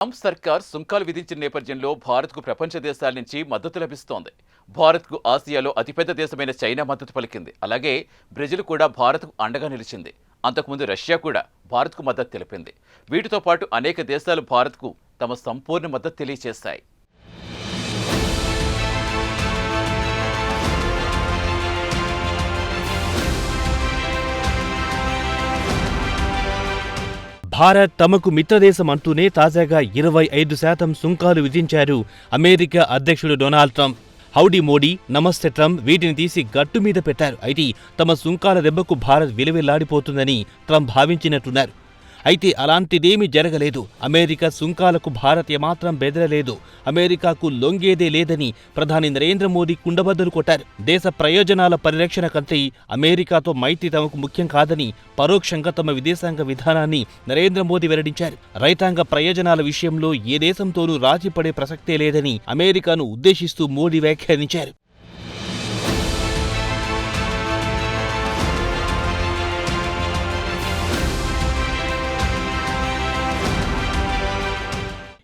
Trump సర్కార్ సుంకాలు విధించిన నేపథ్యంలో భారత్కు ప్రపంచ దేశాల నుంచి మద్దతు లభిస్తోంది. భారత్కు ఆసియాలో అతిపెద్ద దేశమైన చైనా మద్దతు పలికింది. అలాగే బ్రెజిల్ కూడా భారత్కు అండగా నిలిచింది. అంతకుముందు రష్యా కూడా భారత్కు మద్దతు తెలిపింది. వీటితో పాటు అనేక దేశాలు భారత్కు తమ సంపూర్ణ మద్దతు తెలియజేశాయి భారత్ తమకు మిత్రదేశం అంటూనే తాజాగా ఇరవై ఐదు శాతం సుంకాలు విధించారు అమెరికా అధ్యక్షుడు డొనాల్డ్ ట్రంప్. హౌడీ మోడీ నమస్తే ట్రంప్ వీటిని తీసి గట్టు మీద పెట్టారు. అయితే తమ సుంకాల దెబ్బకు భారత్ విలువెల్లాడిపోతుందని ట్రంప్ భావించినట్టున్నారు. అయితే అలాంటిదేమీ జరగలేదు. అమెరికా సుంకాలకు భారత్ ఏమాత్రం బెదరలేదు. అమెరికాకు లొంగేదే లేదని ప్రధాని నరేంద్ర మోదీ కుండబద్దలు కొట్టారు. దేశ ప్రయోజనాల పరిరక్షణ కంటే అమెరికాతో మైత్రి తమకు ముఖ్యం కాదని పరోక్షంగా తమ విదేశాంగ విధానాన్ని నరేంద్ర మోదీ వెల్లడించారు. రైతాంగ ప్రయోజనాల విషయంలో ఏ దేశంతోనూ రాజీ పడే ప్రసక్తే లేదని అమెరికాను ఉద్దేశిస్తూ మోడీ వ్యాఖ్యానించారు.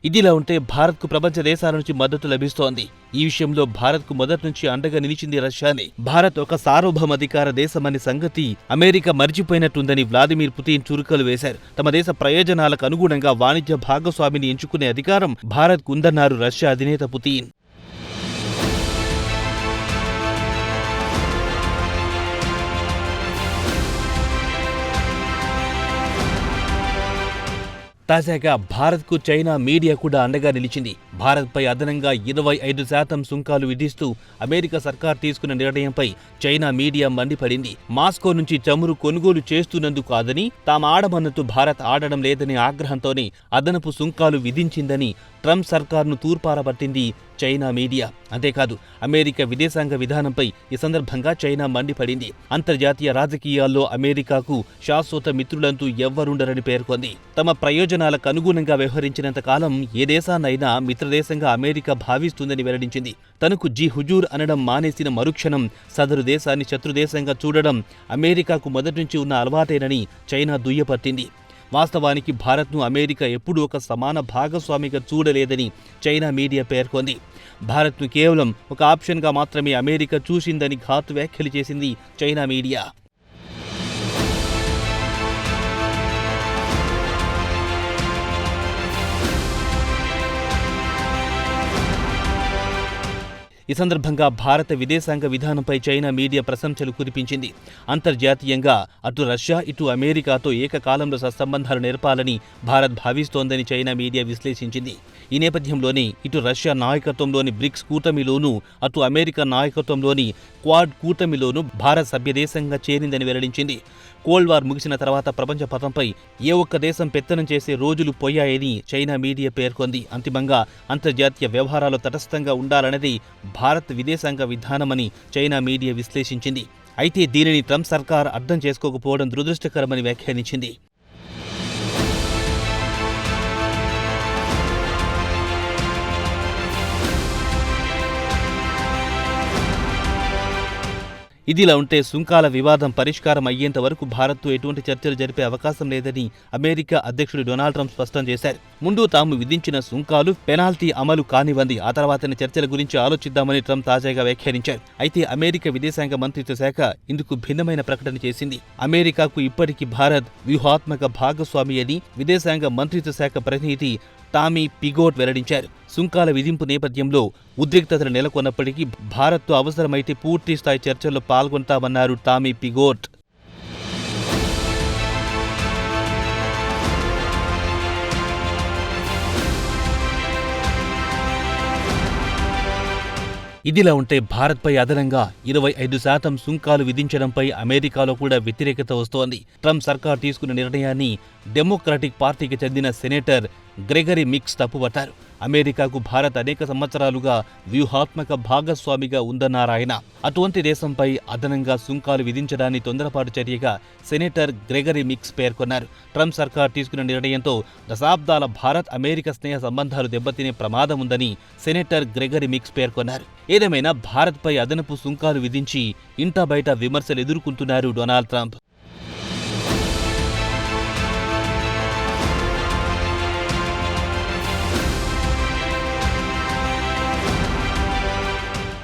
ఇదిలా ఉంటే భారత్కు ప్రపంచ దేశాల నుంచి మద్దతు లభిస్తోంది. ఈ విషయంలో భారత్కు మొదటి నుంచి అండగా నిలిచింది రష్యానే. భారత్ ఒక సార్వభౌమాధికార దేశమనే సంగతి అమెరికా మర్చిపోయినట్టుందని వ్లాదిమిర్ పుతిన్ చురుకలు వేశారు. తమ దేశ ప్రయోజనాలకు అనుగుణంగా వాణిజ్య భాగస్వామిని ఎంచుకునే అధికారం భారత్కు ఉందన్నారు రష్యా అధినేత పుతిన్. తాజాగా భారత్కు చైనా మీడియా కూడా అండగా నిలిచింది. భారత్పై అదనంగా ఇరవై ఐదు శాతం సుంకాలు విధిస్తూ అమెరికా సర్కార్ తీసుకున్న నిర్ణయంపై చైనా మీడియా మండిపడింది. మాస్కో నుంచి చమురు కొనుగోలు చేస్తున్నందుకు కాదని తాము ఆడమన్నట్టు భారత్ ఆడడం లేదనే ఆగ్రహంతోనే అదనపు సుంకాలు విధించిందని ట్రంప్ సర్కార్ను తూర్పారబట్టింది చైనా మీడియా. అంతేకాదు అమెరికా విదేశాంగ విధానంపై ఈ సందర్భంగా చైనా మండిపడింది. అంతర్జాతీయ రాజకీయాల్లో అమెరికాకు శాశ్వత మిత్రులంటూ ఎవ్వరుండరని పేర్కొంది. తమ ప్రయోజనాలకు అనుగుణంగా వ్యవహరించినంత కాలం ఏ దేశాన్నైనా మిత్రదేశంగా అమెరికా భావిస్తుందని వెల్లడించింది. తనకు జీ హుజూర్ అనడం మానేసిన మరుక్షణం సదరు దేశాన్ని శత్రుదేశంగా చూడడం అమెరికాకు మొదటి నుంచి ఉన్న అలవాటేనని చైనా దుయ్యపట్టింది. వాస్తవానికి భారత్ను అమెరికా ఎప్పుడూ ఒక సమాన భాగస్వామిగా చూడలేదని చైనా మీడియా పేర్కొంది. భారత్ను కేవలం ఒక ఆప్షన్గా మాత్రమే అమెరికా చూసిందని ఘాతు వ్యాఖ్యలు చేసింది చైనా మీడియా. ఈ సందర్భంగా భారత విదేశాంగ విధానంపై చైనా మీడియా ప్రశంసలు కురిపించింది. అంతర్జాతీయంగా అటు రష్యా ఇటు అమెరికాతో ఏకకాలంలో సత్సంబంధాలు నేర్పాలని భారత్ భావిస్తోందని చైనా మీడియా విశ్లేషించింది. ఈ నేపథ్యంలోనే ఇటు రష్యా నాయకత్వంలోని బ్రిక్స్ కూటమిలోనూ అటు అమెరికా నాయకత్వంలోని క్వాడ్ కూటమిలోనూ భారత్ సభ్యదేశంగా చేరిందని వెల్లడించింది. కోల్డ్ వార్ ముగిసిన తర్వాత ప్రపంచ పథంపై ఏ ఒక్క దేశం పెత్తనం చేసే రోజులు పోయాయని చైనా మీడియా పేర్కొంది. అంతిమంగా అంతర్జాతీయ వ్యవహారాలు తటస్థంగా ఉండాలన్నది భారత్ విదేశాంగ విధానమని చైనా మీడియా విశ్లేషించింది. అయితే దీనిని ట్రంప్ సర్కార్ అర్థం చేసుకోకపోవడం దురదృష్టకరమని వ్యాఖ్యానించింది. ఇదిలా ఉంటే సుంకాల వివాదం పరిష్కారం అయ్యేంత వరకు భారత్తో ఎటువంటి చర్చలు జరిపే అవకాశం లేదని అమెరికా అధ్యక్షుడు డొనాల్డ్ ట్రంప్ స్పష్టం చేశారు. ముందు తాము విధించిన సుంకాలు పెనాల్టీ అమలు కానివ్వండి ఆ తర్వాతనే చర్చల గురించి ఆలోచిద్దామని ట్రంప్ తాజాగా వ్యాఖ్యానించారు. అయితే అమెరికా విదేశాంగ మంత్రిత్వ శాఖ ఇందుకు భిన్నమైన ప్రకటన చేసింది. అమెరికాకు ఇప్పటికీ భారత్ వ్యూహాత్మక భాగస్వామి అని విదేశాంగ మంత్రిత్వ శాఖ ప్రతినిధి టామీ పిగోట్ వెల్లడించారు. సుంకాల విధింపు నేపథ్యంలో ఉద్రిక్తతలు నెలకొన్నప్పటికీ భారత్తో అవసరమైతే పూర్తి స్థాయి చర్చల్లో పాల్గొంటామన్నారు టామీ పిగోట్. ఇదిలా ఉంటే భారత్పై అదనంగా ఇరవై ఐదు శాతం సుంకాలు విధించడంపై అమెరికాలో కూడా వ్యతిరేకత వస్తోంది. ట్రంప్ సర్కార్ తీసుకున్న నిర్ణయాన్ని డెమోక్రాటిక్ పార్టీకి చెందిన సెనేటర్ గ్రెగరీ మిక్స్ తప్పుపట్టారు. అమెరికాకు భారత్ అనేక సంవత్సరాలుగా వ్యూహాత్మక భాగస్వామిగా ఉందన్నారాయన. అటువంటి దేశంపై అదనంగా సుంకాలు విధించడాన్ని తొందరపాటు చర్యగా సెనేటర్ గ్రెగరీ మిక్స్ పేర్కొన్నారు. ట్రంప్ సర్కార్ తీసుకున్న నిర్ణయంతో దశాబ్దాల భారత్ అమెరికా స్నేహ సంబంధాలు దెబ్బతినే ప్రమాదం ఉందని సెనేటర్ గ్రెగరీ మిక్స్ పేర్కొన్నారు. ఏదేమైనా భారత్పై అదనపు సుంకాలు విధించి ఇంటా బయట విమర్శలు ఎదుర్కొంటున్నారు డొనాల్డ్ ట్రంప్.